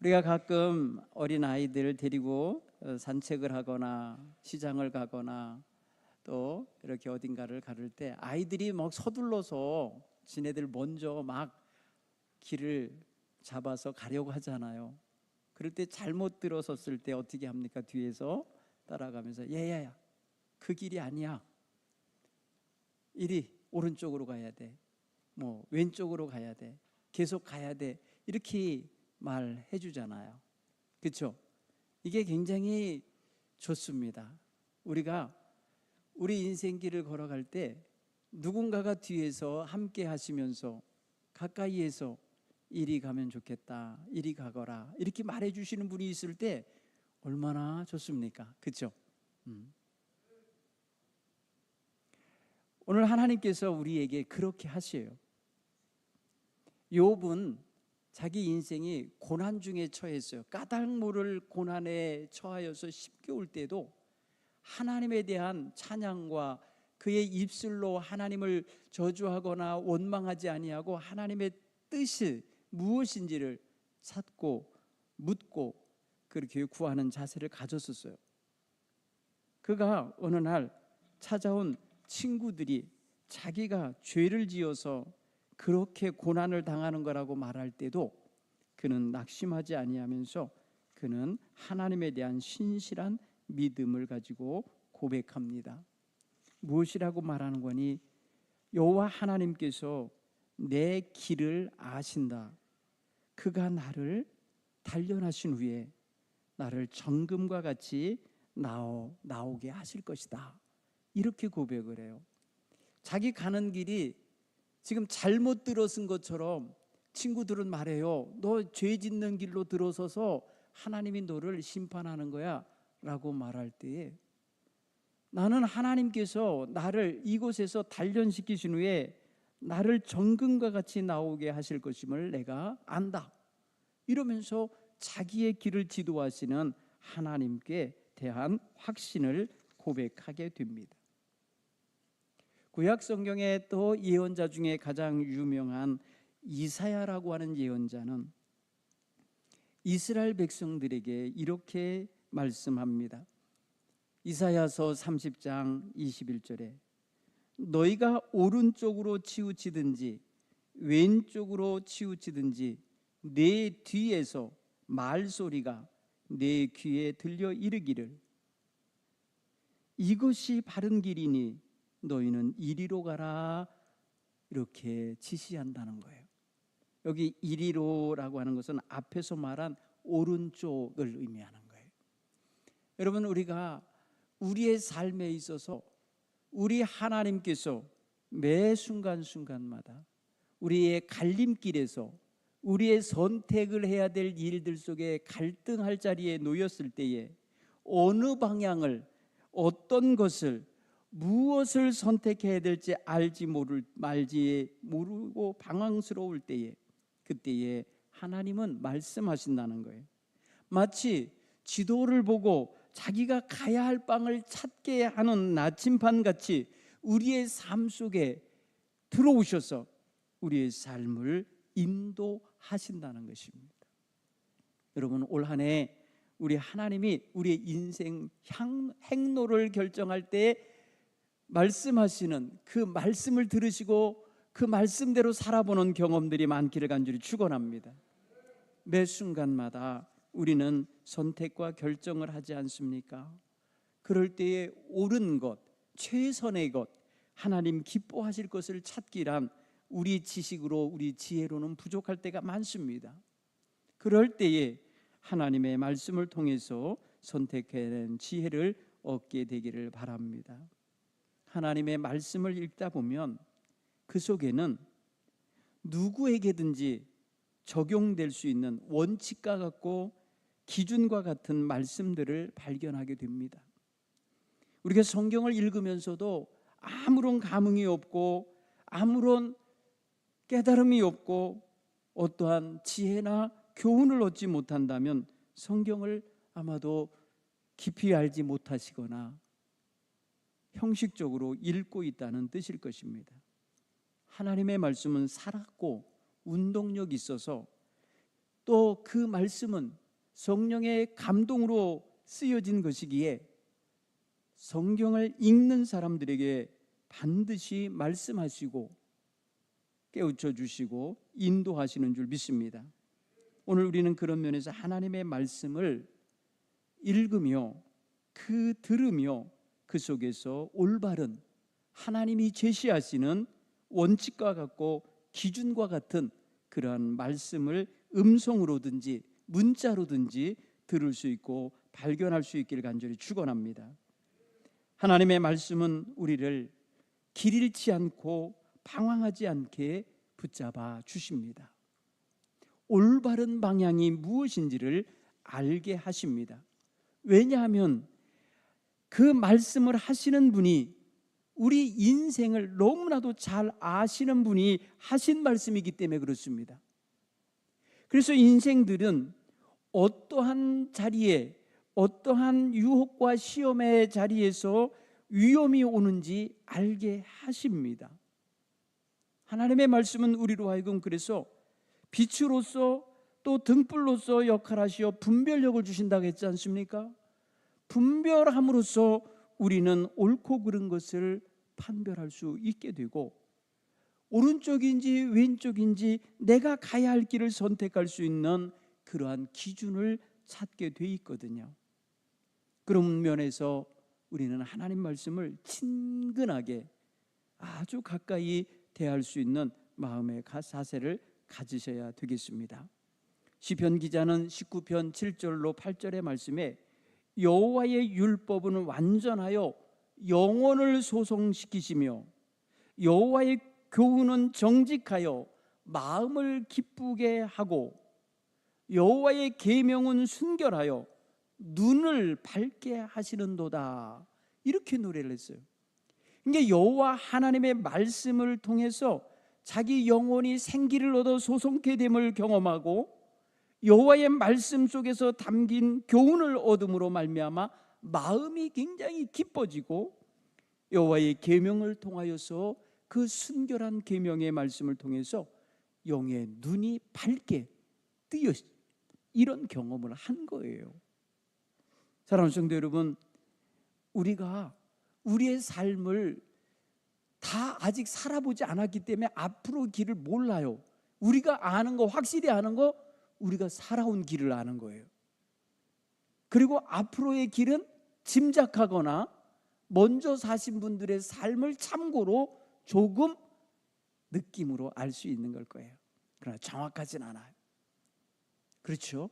우리가 가끔 어린 아이들 데리고 어, 산책을 하거나 시장을 가거나 또 이렇게 어딘가를 가를 때 아이들이 막 서둘러서 지네들 먼저 막 길을 잡아서 가려고 하잖아요. 그럴 때 잘못 들어섰을 때 어떻게 합니까? 뒤에서 따라가면서 얘야야 그 길이 아니야. 이리 오른쪽으로 가야 돼. 뭐 왼쪽으로 가야 돼. 계속 가야 돼. 이렇게 말해 주잖아요. 그렇죠? 이게 굉장히 좋습니다. 우리가 우리 인생길을 걸어갈 때 누군가가 뒤에서 함께 하시면서 가까이에서 이리 가면 좋겠다. 이리 가거라. 이렇게 말해 주시는 분이 있을 때 얼마나 좋습니까? 그렇죠? 음. 오늘 하나님께서 우리에게 그렇게 하셔요. 욥은 자기 인생이 고난 중에 처했어요. 까닭 모를 고난에 처하여서 10개월 때도 하나님에 대한 찬양과 그의 입술로 하나님을 저주하거나 원망하지 아니하고 하나님의 뜻이 무엇인지를 찾고 묻고 그렇게 구하는 자세를 가졌었어요. 그가 어느 날 찾아온 친구들이 자기가 죄를 지어서 그렇게 고난을 당하는 거라고 말할 때도 그는 낙심하지 아니하면서 그는 하나님에 대한 신실한 믿음을 가지고 고백합니다. 무엇이라고 말하는 거니? 여호와 하나님께서 내 길을 아신다. 그가 나를 단련하신 후에 나를 정금과 같이 나오, 나오게 하실 것이다. 이렇게 고백을 해요. 자기 가는 길이 지금 잘못 들어선 것처럼 친구들은 말해요. 너 죄 짓는 길로 들어서서 하나님이 너를 심판하는 거야. 라고 말할 때에 나는 하나님께서 나를 이곳에서 단련시키신 후에 나를 정금과 같이 나오게 하실 것임을 내가 안다. 이러면서 자기의 길을 지도하시는 하나님께 대한 확신을 고백하게 됩니다. 구약 성경의 또 예언자 중에 가장 유명한 이사야라고 하는 예언자는 이스라엘 백성들에게 이렇게 말씀합니다. 이사야서 30장 21절에 너희가 오른쪽으로 치우치든지 왼쪽으로 치우치든지 내 뒤에서 말소리가 내 귀에 들려 이르기를 이것이 바른 길이니 너희는 이리로 가라 이렇게 지시한다는 거예요. 여기 이리로라고 하는 것은 앞에서 말한 오른쪽을 의미하는 거예요. 여러분 우리가 우리의 삶에 있어서 우리 하나님께서 매 순간순간마다 우리의 갈림길에서 우리의 선택을 해야 될 일들 속에 갈등할 자리에 놓였을 때에 어느 방향을 어떤 것을 무엇을 선택해야 될지 알지 모를 말지 모르고 방황스러울 때에 그때에 하나님은 말씀하신다는 거예요. 마치 지도를 보고 자기가 가야 할 방을 찾게 하는 나침반 같이 우리의 삶 속에 들어오셔서 우리의 삶을 인도하신다는 것입니다. 여러분 올 한해 우리 하나님이 우리의 인생 향, 행로를 결정할 때 말씀하시는 그 말씀을 들으시고 그 말씀대로 살아보는 경험들이 많기를 간절히 축원합니다. 매 순간마다 우리는 선택과 결정을 하지 않습니까? 그럴 때에 옳은 것, 최선의 것, 하나님 기뻐하실 것을 찾기란 우리 지식으로 우리 지혜로는 부족할 때가 많습니다. 그럴 때에 하나님의 말씀을 통해서 선택해낸 지혜를 얻게 되기를 바랍니다. 하나님의 말씀을 읽다 보면 그 속에는 누구에게든지 적용될 수 있는 원칙과 같고 기준과 같은 말씀들을 발견하게 됩니다. 우리가 성경을 읽으면서도 아무런 감흥이 없고 아무런 깨달음이 없고 어떠한 지혜나 교훈을 얻지 못한다면 성경을 아마도 깊이 알지 못하시거나 형식적으로 읽고 있다는 뜻일 것입니다. 하나님의 말씀은 살았고 운동력 있어서 또 그 말씀은 성령의 감동으로 쓰여진 것이기에 성경을 읽는 사람들에게 반드시 말씀하시고 깨우쳐 주시고 인도하시는 줄 믿습니다. 오늘 우리는 그런 면에서 하나님의 말씀을 읽으며 그 들으며 그 속에서 올바른 하나님이 제시하시는 원칙과 같고 기준과 같은 그러한 말씀을 음성으로든지 문자로든지 들을 수 있고 발견할 수 있기를 간절히 축원합니다. 하나님의 말씀은 우리를 길 잃지 않고 방황하지 않게 붙잡아 주십니다. 올바른 방향이 무엇인지를 알게 하십니다. 왜냐하면 그 말씀을 하시는 분이 우리 인생을 너무나도 잘 아시는 분이 하신 말씀이기 때문에 그렇습니다. 그래서 인생들은 어떠한 자리에 어떠한 유혹과 시험의 자리에서 위험이 오는지 알게 하십니다. 하나님의 말씀은 우리로 하여금 그래서 빛으로서 또 등불로서 역할하시어 분별력을 주신다고 했지 않습니까? 분별함으로써 우리는 옳고 그른 것을 판별할 수 있게 되고 오른쪽인지 왼쪽인지 내가 가야 할 길을 선택할 수 있는 그러한 기준을 찾게 돼 있거든요. 그런 면에서 우리는 하나님 말씀을 친근하게 아주 가까이 대할 수 있는 마음의 사세를 가지셔야 되겠습니다. 시편 기자는 19편 7절로 8절의 말씀에 여호와의 율법은 완전하여 영혼을 소송시키시며 여호와의 교훈은 정직하여 마음을 기쁘게 하고 여호와의 계명은 순결하여 눈을 밝게 하시는도다 이렇게 노래를 했어요. 이게 여호와 하나님의 말씀을 통해서 자기 영혼이 생기를 얻어 소송케 됨을 경험하고 여호와의 말씀 속에서 담긴 교훈을 얻음으로 말미암아 마음이 굉장히 기뻐지고 여호와의 계명을 통하여서 그 순결한 계명의 말씀을 통해서 영의 눈이 밝게 뜨여 이런 경험을 한 거예요. 사랑하는 성도 여러분, 우리가 우리의 삶을 다 아직 살아보지 않았기 때문에 앞으로 길을 몰라요. 우리가 아는 거 확실히 아는 거 우리가 살아온 길을 아는 거예요. 그리고 앞으로의 길은 짐작하거나 먼저 사신 분들의 삶을 참고로 조금 느낌으로 알 수 있는 걸 거예요. 그러나 정확하진 않아요. 그렇죠?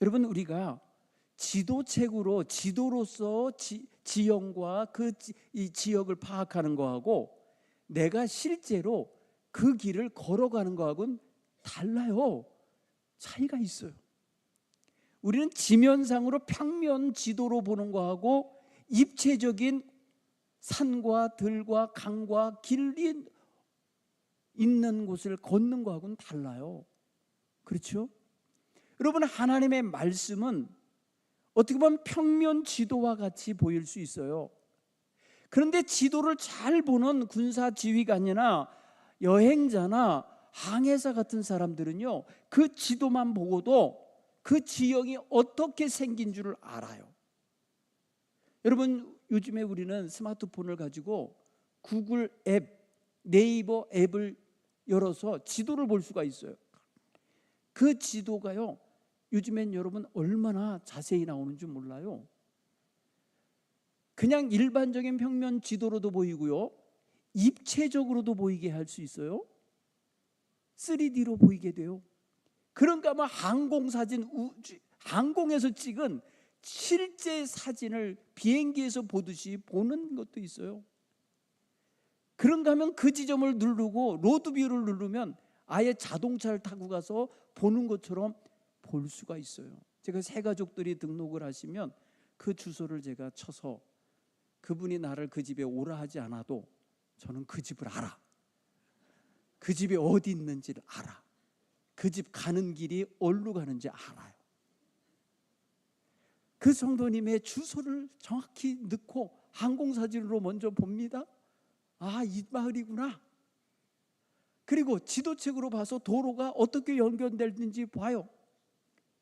여러분 우리가 지도책으로 지도로서 지, 지형과 그 이 지역을 파악하는 거하고 내가 실제로 그 길을 걸어가는 거하고는 달라요. 차이가 있어요. 우리는 지면상으로 평면 지도로 보는 거하고 입체적인 산과 들과 강과 길이 있는 곳을 걷는 거하고는 달라요. 그렇죠? 여러분 하나님의 말씀은 어떻게 보면 평면 지도와 같이 보일 수 있어요. 그런데 지도를 잘 보는 군사 지휘관이나 여행자나 항해사 같은 사람들은요, 그 지도만 보고도 그 지역이 어떻게 생긴 줄을 알아요. 여러분, 요즘에 우리는 스마트폰을 가지고 구글 앱, 네이버 앱을 열어서 지도를 볼 수가 있어요. 그 지도가요, 요즘엔 여러분 얼마나 자세히 나오는지 몰라요. 그냥 일반적인 평면 지도로도 보이고요. 입체적으로도 보이게 할 수 있어요. 3D로 보이게 돼요. 그런가 하면 항공 사진 우주, 항공에서 찍은 실제 사진을 비행기에서 보듯이 보는 것도 있어요. 그런가 하면 그 지점을 누르고 로드뷰를 누르면 아예 자동차를 타고 가서 보는 것처럼 볼 수가 있어요. 제가 새 가족들이 등록을 하시면 그 주소를 제가 쳐서 그분이 나를 그 집에 오라 하지 않아도 저는 그 집을 알아. 그 집이 어디 있는지를 알아. 그 집 가는 길이 어디로 가는지 알아요. 그 성도님의 주소를 정확히 넣고 항공사진으로 먼저 봅니다. 아, 이 마을이구나. 그리고 지도책으로 봐서 도로가 어떻게 연결되는지 봐요.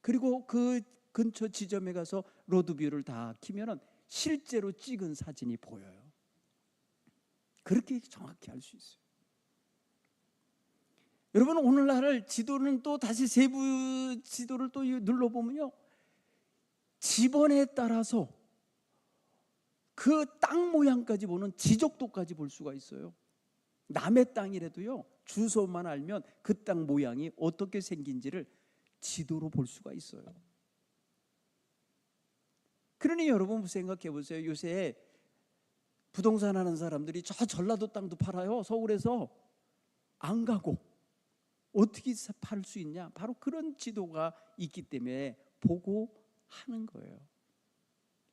그리고 그 근처 지점에 가서 로드뷰를 다 키면은 실제로 찍은 사진이 보여요. 그렇게 정확히 알 수 있어요. 여러분 오늘날 지도는 또 다시 세부 지도를 또 눌러 보면요. 지번에 따라서 그 땅 모양까지 보는 지적도까지 볼 수가 있어요. 남의 땅이라도요. 주소만 알면 그 땅 모양이 어떻게 생긴지를 지도로 볼 수가 있어요. 그러니 여러분 생각해 보세요. 요새 부동산 하는 사람들이 저 전라도 땅도 팔아요. 서울에서 안 가고 어떻게 팔 수 있냐? 바로 그런 지도가 있기 때문에 보고 하는 거예요.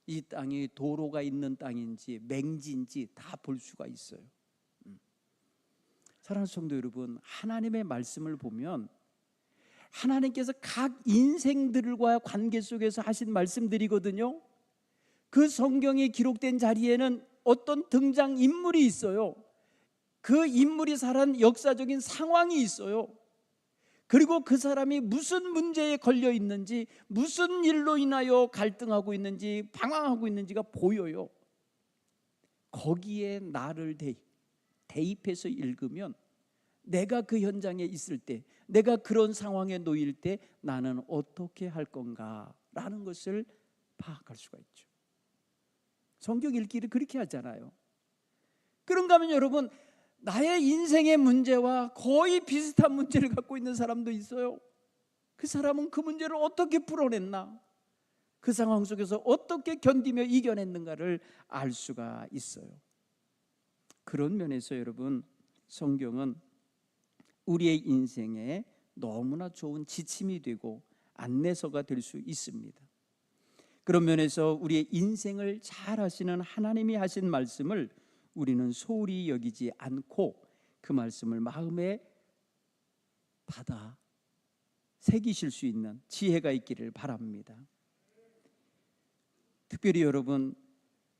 이 땅이 도로가 있는 땅인지 맹지인지 다 볼 수가 있어요. 음. 사랑하는 성도 여러분, 하나님의 말씀을 보면 하나님께서 각 인생들과 관계 속에서 하신 말씀들이거든요. 그 성경에 기록된 자리에는 어떤 등장 인물이 있어요. 그 인물이 살한 역사적인 상황이 있어요. 그리고 그 사람이 무슨 문제에 걸려 있는지, 무슨 일로 인하여 갈등하고 있는지, 방황하고 있는지가 보여요. 거기에 나를 대입, 대입해서 읽으면 내가 그 현장에 있을 때, 내가 그런 상황에 놓일 때 나는 어떻게 할 건가라는 것을 파악할 수가 있죠. 성경 읽기를 그렇게 하잖아요. 그런가 하면 여러분 나의 인생의 문제와 거의 비슷한 문제를 갖고 있는 사람도 있어요. 그 사람은 그 문제를 어떻게 풀어냈나? 그 상황 속에서 어떻게 견디며 이겨냈는가를 알 수가 있어요. 그런 면에서 여러분 성경은 우리의 인생에 너무나 좋은 지침이 되고 안내서가 될 수 있습니다. 그런 면에서 우리의 인생을 잘 하시는 하나님이 하신 말씀을 우리는 소홀히 여기지 않고 그 말씀을 마음에 받아 새기실 수 있는 지혜가 있기를 바랍니다. 특별히 여러분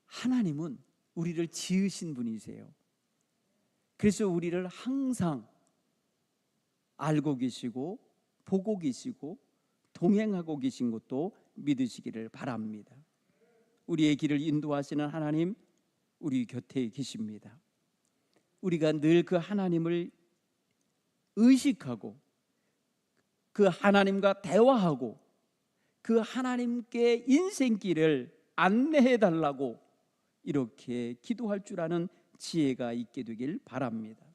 하나님은 우리를 지으신 분이세요. 그래서 우리를 항상 알고 계시고 보고 계시고 동행하고 계신 것도 믿으시기를 바랍니다. 우리의 길을 인도하시는 하나님 우리 곁에 계십니다. 우리가 늘 그 하나님을 의식하고 그 하나님과 대화하고 그 하나님께 인생길을 안내해 달라고 이렇게 기도할 줄 아는 지혜가 있게 되길 바랍니다.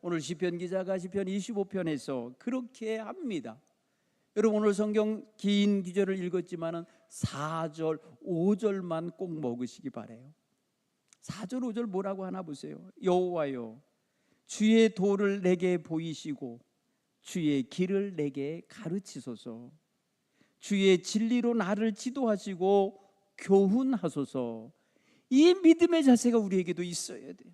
오늘 시편 기자가 시편 25편에서 그렇게 합니다. 여러분 오늘 성경 긴 기절을 읽었지만은 4절, 5절만 꼭 먹으시기 바래요. 4절 5절 뭐라고 하나 보세요. 여호와여 주의 도를 내게 보이시고 주의 길을 내게 가르치소서. 주의 진리로 나를 지도하시고 교훈하소서. 이 믿음의 자세가 우리에게도 있어야 돼요.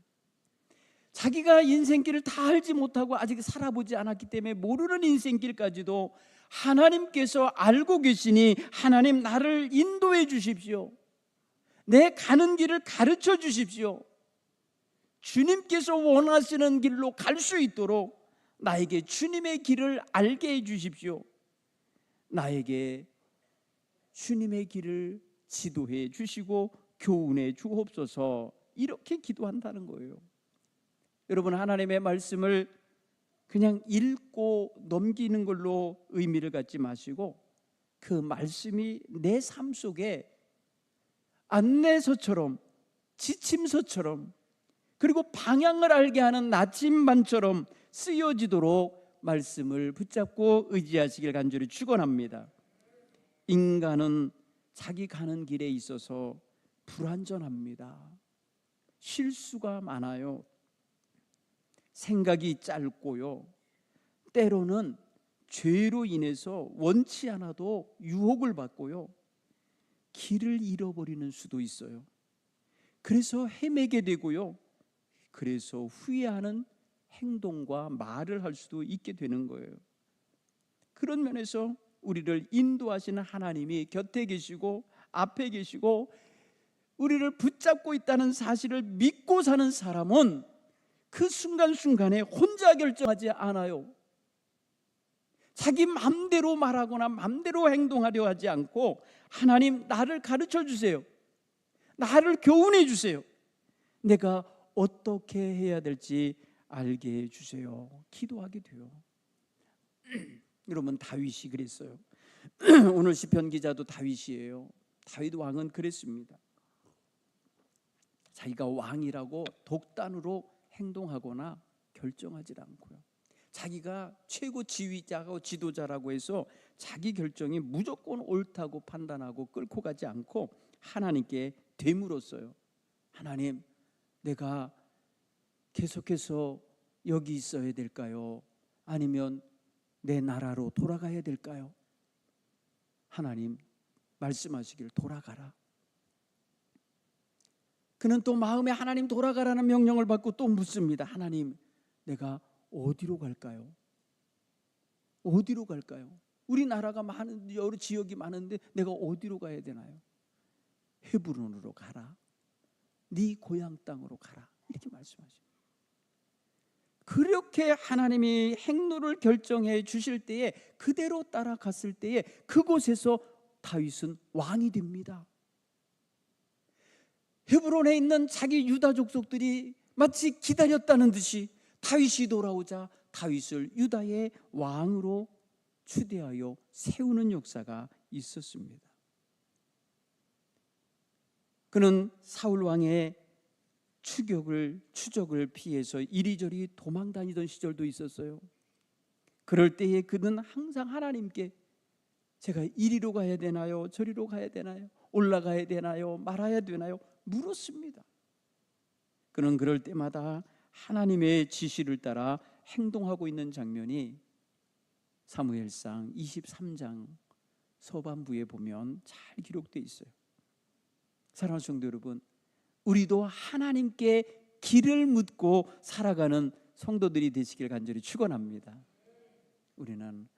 자기가 인생길을 다 알지 못하고 아직 살아보지 않았기 때문에 모르는 인생길까지도 하나님께서 알고 계시니 하나님 나를 인도해 주십시오. 내 가는 길을 가르쳐 주십시오. 주님께서 원하시는 길로 갈 수 있도록 나에게 주님의 길을 알게 해 주십시오. 나에게 주님의 길을 지도해 주시고 교훈해 주옵소서 이렇게 기도한다는 거예요. 여러분 하나님의 말씀을 그냥 읽고 넘기는 걸로 의미를 갖지 마시고 그 말씀이 내 삶 속에 안내서처럼 지침서처럼 그리고 방향을 알게 하는 나침반처럼 쓰여지도록 말씀을 붙잡고 의지하시길 간절히 축원합니다. 인간은 자기 가는 길에 있어서 불완전합니다. 실수가 많아요. 생각이 짧고요. 때로는 죄로 인해서 원치 않아도 유혹을 받고요. 길을 잃어버리는 수도 있어요. 그래서 헤매게 되고요. 그래서 후회하는 행동과 말을 할 수도 있게 되는 거예요. 그런 면에서 우리를 인도하시는 하나님이 곁에 계시고 앞에 계시고 우리를 붙잡고 있다는 사실을 믿고 사는 사람은 그 순간순간에 혼자 결정하지 않아요. 자기 맘대로 말하거나 맘대로 행동하려 하지 않고 하나님 나를 가르쳐 주세요. 나를 교훈해 주세요. 내가 어떻게 해야 될지 알게 해 주세요. 기도하게 돼요. 여러분 다윗이 그랬어요. 오늘 시편 기자도 다윗이에요. 다윗 왕은 그랬습니다. 자기가 왕이라고 독단으로 행동하거나 결정하지 않고요. 자기가 최고 지휘자고 지도자라고 해서 자기 결정이 무조건 옳다고 판단하고 끌고 가지 않고 하나님께 되물었어요. 하나님, 내가 계속해서 여기 있어야 될까요? 아니면 내 나라로 돌아가야 될까요? 하나님 말씀하시길 돌아가라. 그는 또 마음에 하나님 돌아가라는 명령을 받고 또 묻습니다. 하나님, 내가 어디로 갈까요? 어디로 갈까요? 우리 나라가 많은 여러 지역이 많은데 내가 어디로 가야 되나요? 헤브론으로 가라. 네 고향 땅으로 가라. 이렇게 말씀하십니다. 그렇게 하나님이 행로를 결정해 주실 때에 그대로 따라갔을 때에 그곳에서 다윗은 왕이 됩니다. 헤브론에 있는 자기 유다 족속들이 마치 기다렸다는 듯이 다윗이 돌아오자 다윗을 유다의 왕으로 추대하여 세우는 역사가 있었습니다. 그는 사울 왕의 추격을 추적을 피해서 이리저리 도망 다니던 시절도 있었어요. 그럴 때에 그는 항상 하나님께 제가 이리로 가야 되나요? 저리로 가야 되나요? 올라가야 되나요? 말아야 되나요? 물었습니다. 그는 그럴 때마다 하나님의 지시를 따라 행동하고 있는 장면이 사무엘상 23장 서반부에 보면 잘 기록되어 있어요. 사랑하는 성도 여러분, 우리도 하나님께 길을 묻고 살아가는 성도들이 되시길 간절히 축원합니다. 우리는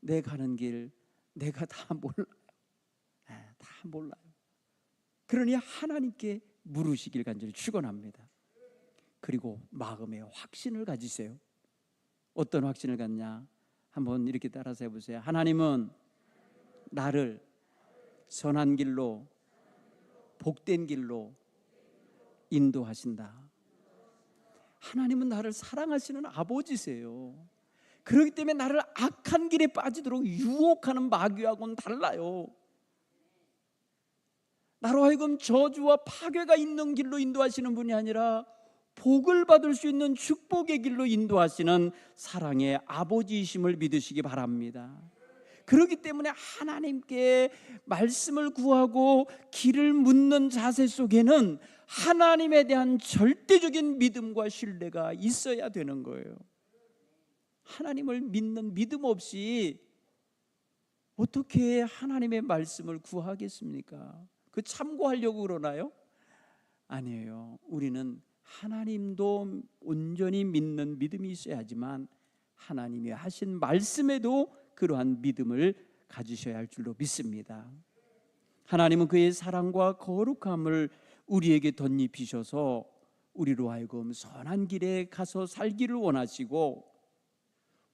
내 가는 길 내가 다 몰라요. 아, 다 몰라요. 그러니 하나님께 물으시길 간절히 축원합니다. 그리고 마음의 확신을 가지세요. 어떤 확신을 갖냐? 한번 이렇게 따라서 해보세요. 하나님은 나를 선한 길로 복된 길로 인도하신다. 하나님은 나를 사랑하시는 아버지세요. 그렇기 때문에 나를 악한 길에 빠지도록 유혹하는 마귀하고는 달라요. 나로 하여금 저주와 파괴가 있는 길로 인도하시는 분이 아니라 복을 받을 수 있는 축복의 길로 인도하시는 사랑의 아버지이심을 믿으시기 바랍니다. 그렇기 때문에 하나님께 말씀을 구하고 길을 묻는 자세 속에는 하나님에 대한 절대적인 믿음과 신뢰가 있어야 되는 거예요. 하나님을 믿는 믿음 없이 어떻게 하나님의 말씀을 구하겠습니까? 그 참고하려고 그러나요? 아니에요. 우리는 하나님도 온전히 믿는 믿음이 있어야지만 하나님이 하신 말씀에도 그러한 믿음을 가지셔야 할 줄로 믿습니다. 하나님은 그의 사랑과 거룩함을 우리에게 덧입히셔서 우리로 하여금 선한 길에 가서 살기를 원하시고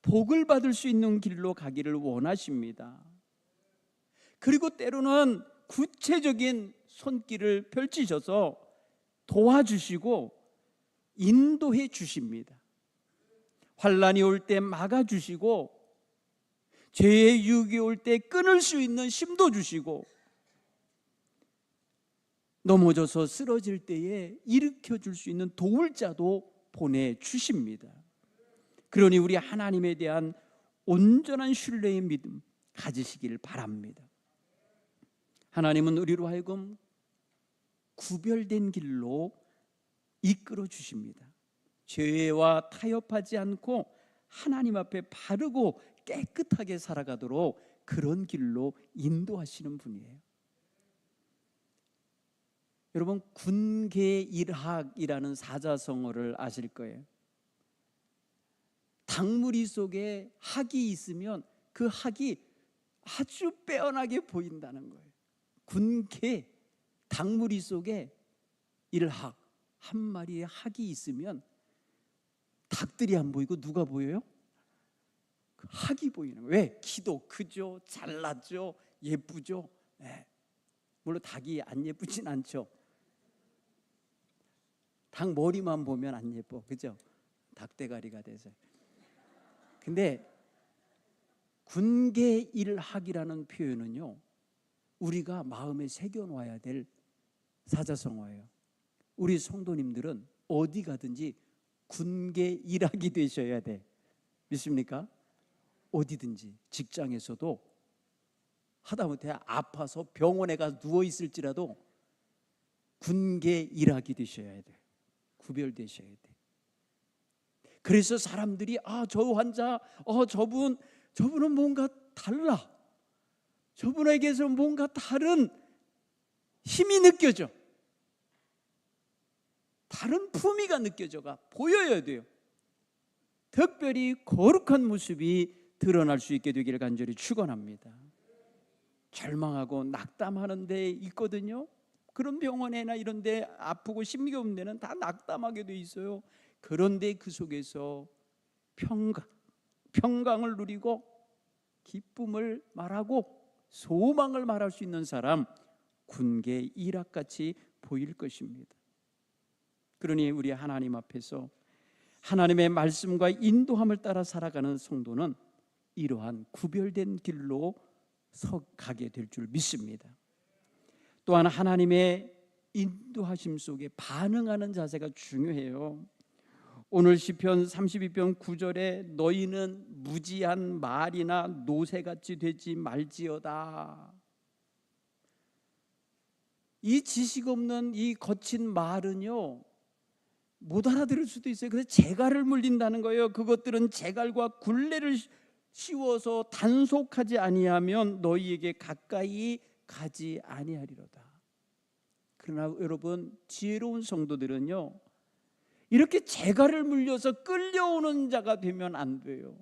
복을 받을 수 있는 길로 가기를 원하십니다. 그리고 때로는 구체적인 손길을 펼치셔서 도와주시고 인도해 주십니다. 환란이 올 때 막아 주시고 죄의 유혹이 올 때 끊을 수 있는 힘도 주시고 넘어져서 쓰러질 때에 일으켜 줄 수 있는 도울 자도 보내 주십니다. 그러니 우리 하나님에 대한 온전한 신뢰의 믿음 가지시길 바랍니다. 하나님은 우리로 하여금 구별된 길로 이끌어 주십니다. 죄와 타협하지 않고 하나님 앞에 바르고 깨끗하게 살아가도록 그런 길로 인도하시는 분이에요. 여러분 군계일학이라는 사자성어를 아실 거예요. 닭무리 속에 학이 있으면 그 학이 아주 빼어나게 보인다는 거예요. 군계 닭무리 속에 일학 한 마리의 학이 있으면 닭들이 안 보이고 누가 보여요? 그 학이 보이는 거예요. 왜? 키도 크죠, 잘났죠, 예쁘죠. 예. 물론 닭이 안 예쁘진 않죠. 닭 머리만 보면 안 예뻐, 그죠? 닭대가리가 돼서. 근데 군계 일학이라는 표현은요, 우리가 마음에 새겨놔야 될 사자성어예요. 우리 성도님들은 어디 가든지 군계 일학이 되셔야 돼. 믿습니까? 어디든지 직장에서도 하다못해 아파서 병원에 가 누워 있을지라도 군계 일학이 되셔야 돼. 구별되셔야 돼. 그래서 사람들이 아 저 환자, 어 저분 저분은 뭔가 달라. 저분에게서 뭔가 다른 힘이 느껴져. 다른 품위가 느껴져가 보여야 돼요. 특별히 거룩한 모습이 드러날 수 있게 되기를 간절히 축원합니다. 절망하고 낙담하는 데 있거든요. 그런 병원에나 이런 데 아프고 심기 없는 데는 다 낙담하게 돼 있어요. 그런데 그 속에서 평강, 평강을 누리고 기쁨을 말하고 소망을 말할 수 있는 사람 군계 일학같이 보일 것입니다. 그러니 우리 하나님 앞에서 하나님의 말씀과 인도함을 따라 살아가는 성도는 이러한 구별된 길로 서 가게 될 줄 믿습니다. 또한 하나님의 인도하심 속에 반응하는 자세가 중요해요. 오늘 시편 32편 9절에 너희는 무지한 말이나 노새같이 되지 말지어다. 이 지식 없는 이 거친 말은요 못 알아들을 수도 있어요. 그래서 재갈을 물린다는 거예요. 그것들은 재갈과 굴레를 씌워서 단속하지 아니하면 너희에게 가까이 가지 아니하리로다. 그러나 여러분 지혜로운 성도들은요 이렇게 재갈을 물려서 끌려오는 자가 되면 안 돼요.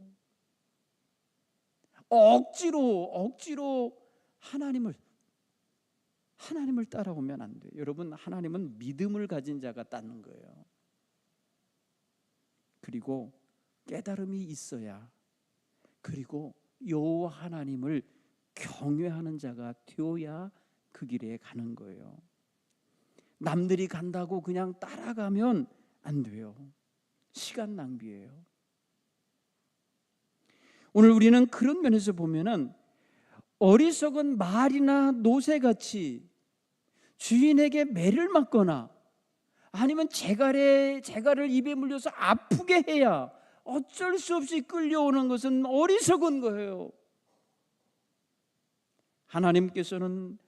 억지로 억지로 하나님을 하나님을 따라오면 안 돼요. 여러분 하나님은 믿음을 가진 자가 따는 거예요. 그리고 깨달음이 있어야 그리고 여호와 하나님을 경외하는 자가 되어야 그 길에 가는 거예요. 남들이 간다고 그냥 따라가면 안 돼요. 시간 낭비예요. 오늘 우리는 그런 면에서 보면은 어리석은 말이나 노새같이 주인에게 매를 맞거나 아니면 재갈에 재갈을 입에 물려서 아프게 해야 어쩔 수 없이 끌려오는 것은 어리석은 거예요. 하나님께서는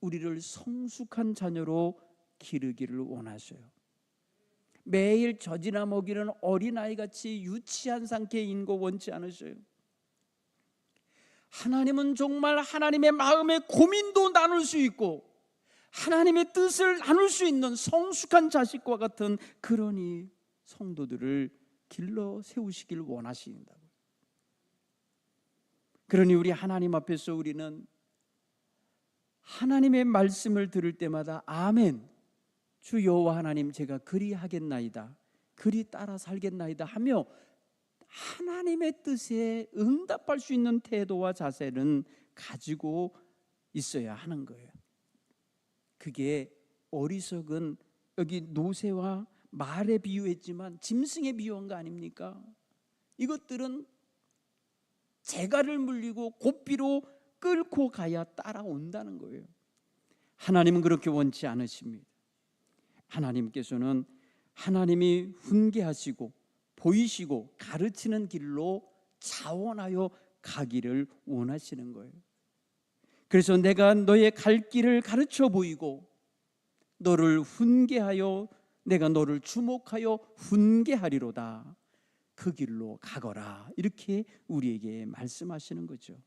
우리를 성숙한 자녀로 기르기를 원하셔요. 매일 젖이나 먹이는 어린아이 같이 유치한 상태에 인고 원치 않으셔요. 하나님은 정말 하나님의 마음의 고민도 나눌 수 있고 하나님의 뜻을 나눌 수 있는 성숙한 자식과 같은 그러니 성도들을 길러 세우시길 원하신다고. 그러니 우리 하나님 앞에서 우리는 하나님의 말씀을 들을 때마다 아멘. 주 여호와 하나님 제가 그리 하겠나이다. 그리 따라 살겠나이다 하며 하나님의 뜻에 응답할 수 있는 태도와 자세는 가지고 있어야 하는 거예요. 그게 어리석은 여기 노새와 말에 비유했지만 짐승에 비유한 거 아닙니까? 이것들은 재갈을 물리고 고삐로 끌고 가야 따라온다는 거예요. 하나님은 그렇게 원치 않으십니다. 하나님께서는 하나님이 훈계하시고 보이시고 가르치는 길로 자원하여 가기를 원하시는 거예요. 그래서 내가 너의 갈 길을 가르쳐 보이고 너를 훈계하여 내가 너를 주목하여 훈계하리로다. 그 길로 가거라. 이렇게 우리에게 말씀하시는 거죠.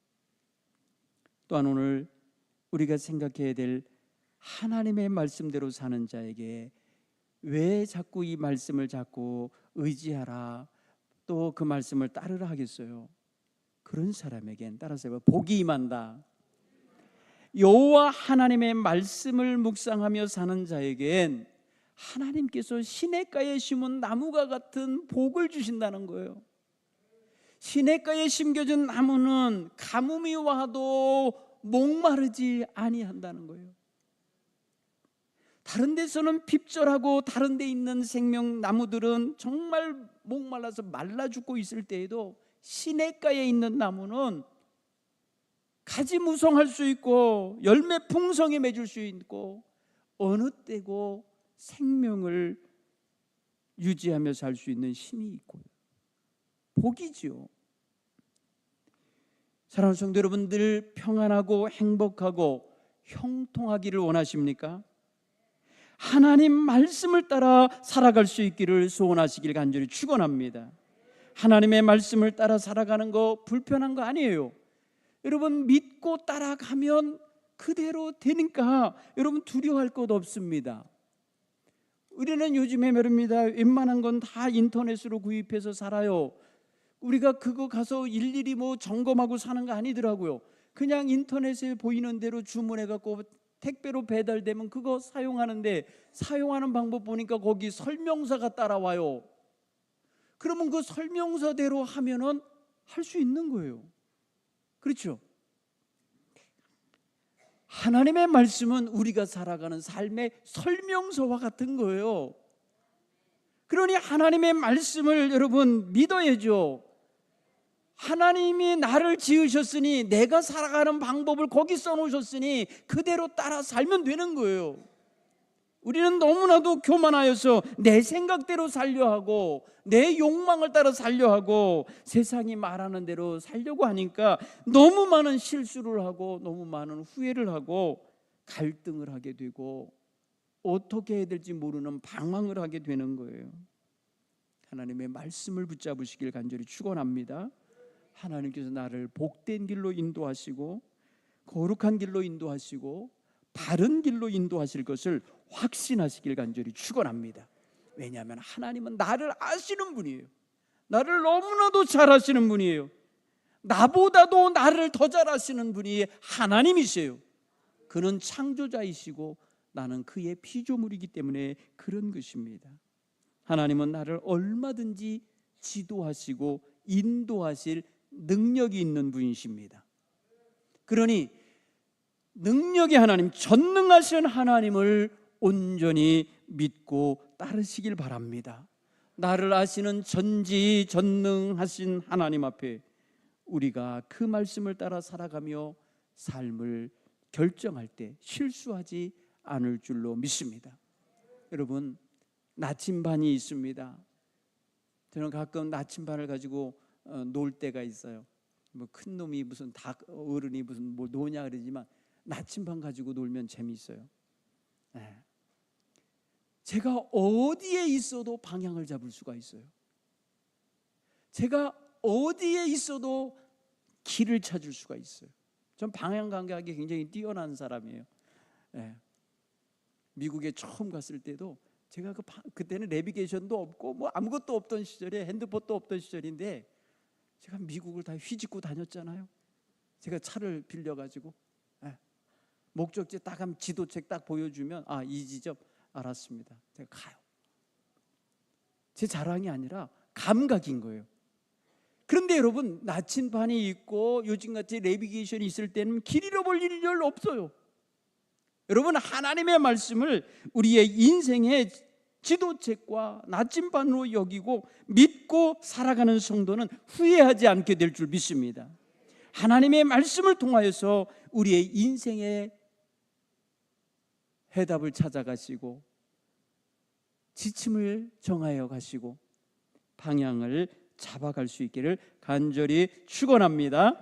또한 오늘 우리가 생각해야 될 하나님의 말씀대로 사는 자에게 왜 자꾸 이 말씀을 자꾸 의지하라 또 그 말씀을 따르라 하겠어요. 그런 사람에겐 따라서 복이 임한다. 여호와 하나님의 말씀을 묵상하며 사는 자에겐 하나님께서 시냇가에 심은 나무가 같은 복을 주신다는 거예요. 시냇가에 심겨진 나무는 가뭄이 와도 목마르지 아니한다는 거예요. 다른 데서는 핍절하고 다른 데 있는 생명 나무들은 정말 목말라서 말라 죽고 있을 때에도 시냇가에 있는 나무는 가지 무성할 수 있고 열매 풍성히 맺을 수 있고 어느 때고 생명을 유지하며 살 수 있는 힘이 있고요. 복이지요. 사랑하는 성도 여러분들 평안하고 행복하고 형통하기를 원하십니까? 하나님 말씀을 따라 살아갈 수 있기를 소원하시길 간절히 축원합니다. 하나님의 말씀을 따라 살아가는 거 불편한 거 아니에요. 여러분 믿고 따라가면 그대로 되니까 여러분 두려워할 것 없습니다. 우리는 요즘에 말입니다. 웬만한 건 다 인터넷으로 구입해서 살아요. 우리가 그거 가서 일일이 뭐 점검하고 사는 거 아니더라고요. 그냥 인터넷에 보이는 대로 주문해 갖고 택배로 배달되면 그거 사용하는데 사용하는 방법 보니까 거기 설명서가 따라와요. 그러면 그 설명서대로 하면은 할 수 있는 거예요. 그렇죠? 하나님의 말씀은 우리가 살아가는 삶의 설명서와 같은 거예요. 그러니 하나님의 말씀을 여러분 믿어야죠. 하나님이 나를 지으셨으니 내가 살아가는 방법을 거기 써놓으셨으니 그대로 따라 살면 되는 거예요. 우리는 너무나도 교만하여서 내 생각대로 살려 하고 내 욕망을 따라 살려 하고 세상이 말하는 대로 살려고 하니까 너무 많은 실수를 하고 너무 많은 후회를 하고 갈등을 하게 되고 어떻게 해야 될지 모르는 방황을 하게 되는 거예요. 하나님의 말씀을 붙잡으시길 간절히 축원합니다. 하나님께서 나를 복된 길로 인도하시고 거룩한 길로 인도하시고 바른 길로 인도하실 것을 확신하시길 간절히 축원합니다. 왜냐하면 하나님은 나를 아시는 분이에요. 나를 너무나도 잘 아시는 분이에요. 나보다도 나를 더 잘 아시는 분이 하나님이세요. 그는 창조자이시고 나는 그의 피조물이기 때문에 그런 것입니다. 하나님은 나를 얼마든지 지도하시고 인도하실 능력이 있는 분이십니다. 그러니 능력의 하나님, 전능하신 하나님을 온전히 믿고 따르시길 바랍니다. 나를 아시는 전지 전능하신 하나님 앞에 우리가 그 말씀을 따라 살아가며 삶을 결정할 때 실수하지 않을 줄로 믿습니다. 여러분, 나침반이 있습니다. 저는 가끔 나침반을 가지고 어, 놀 때가 있어요. 뭐 큰 놈이 무슨 닭 어른이 무슨 뭐 노냐 그러지만 나침반 가지고 놀면 재미있어요. 네. 제가 어디에 있어도 방향을 잡을 수가 있어요. 제가 어디에 있어도 길을 찾을 수가 있어요. 전 방향 감각이 굉장히 뛰어난 사람이에요. 네. 미국에 처음 갔을 때도 제가 그 바- 그때는 내비게이션도 없고 뭐 아무것도 없던 시절에 핸드폰도 없던 시절인데 제가 미국을 다 휘짓고 다녔잖아요. 제가 차를 빌려 가지고 목적지 딱 하면 지도책 딱 보여주면 아 이 지점 알았습니다. 제가 가요. 제 자랑이 아니라 감각인 거예요. 그런데 여러분 나침반이 있고 요즘같이 내비게이션이 있을 때는 길 잃어볼 일이 별로 없어요. 여러분 하나님의 말씀을 우리의 인생의 지도책과 나침반으로 여기고 믿고 살아가는 성도는 후회하지 않게 될 줄 믿습니다. 하나님의 말씀을 통하여서 우리의 인생의 해답을 찾아가시고 지침을 정하여 가시고 방향을 잡아갈 수 있기를 간절히 축원합니다.